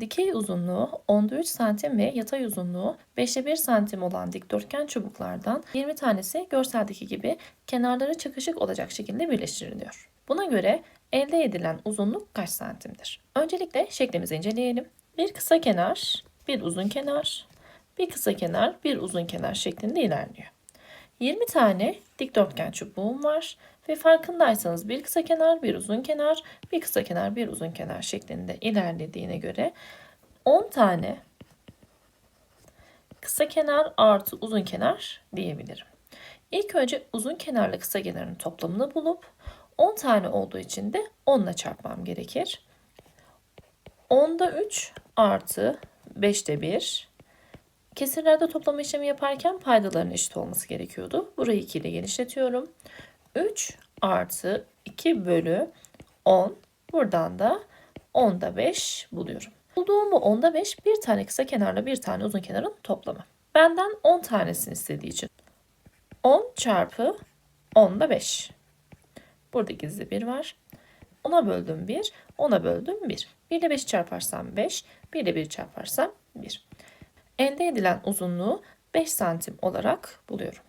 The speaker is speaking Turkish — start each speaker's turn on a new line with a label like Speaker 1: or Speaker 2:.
Speaker 1: Dikey uzunluğu 10'da 3 santim ve yatay uzunluğu 5'te 1 santim olan dikdörtgen çubuklardan 20 tanesi görseldeki gibi kenarları çakışık olacak şekilde birleştiriliyor. Buna göre elde edilen uzunluk kaç santimdir? Öncelikle şeklimizi inceleyelim. Bir kısa kenar, bir uzun kenar, bir kısa kenar, bir uzun kenar şeklinde ilerliyor. 20 tane dikdörtgen çubuğum var ve farkındaysanız bir kısa kenar, bir uzun kenar, bir kısa kenar, bir uzun kenar şeklinde ilerlediğine göre 10 tane kısa kenar artı uzun kenar diyebilirim. İlk önce uzun kenarla kısa kenarın toplamını bulup 10 tane olduğu için de 10 ile çarpmam gerekir. 10'da 3 artı 5'te 1 Kesirlerde toplama işlemi yaparken paydaların eşit olması gerekiyordu. Burayı 2 ile genişletiyorum. 3 artı 2 bölü 10. Buradan da 10'da 5 buluyorum. Bulduğum bu 10'da 5 bir tane kısa kenarla bir tane uzun kenarın toplamı. Benden 10 tanesini istediği için 10 çarpı 10'da 5. Burada gizli 1 var. 10'a böldüm 1, 10'a böldüm 1. 1 ile 5 çarparsam 5, 1 ile 1 çarparsam 1. Elde edilen uzunluğu 5 santim olarak buluyorum.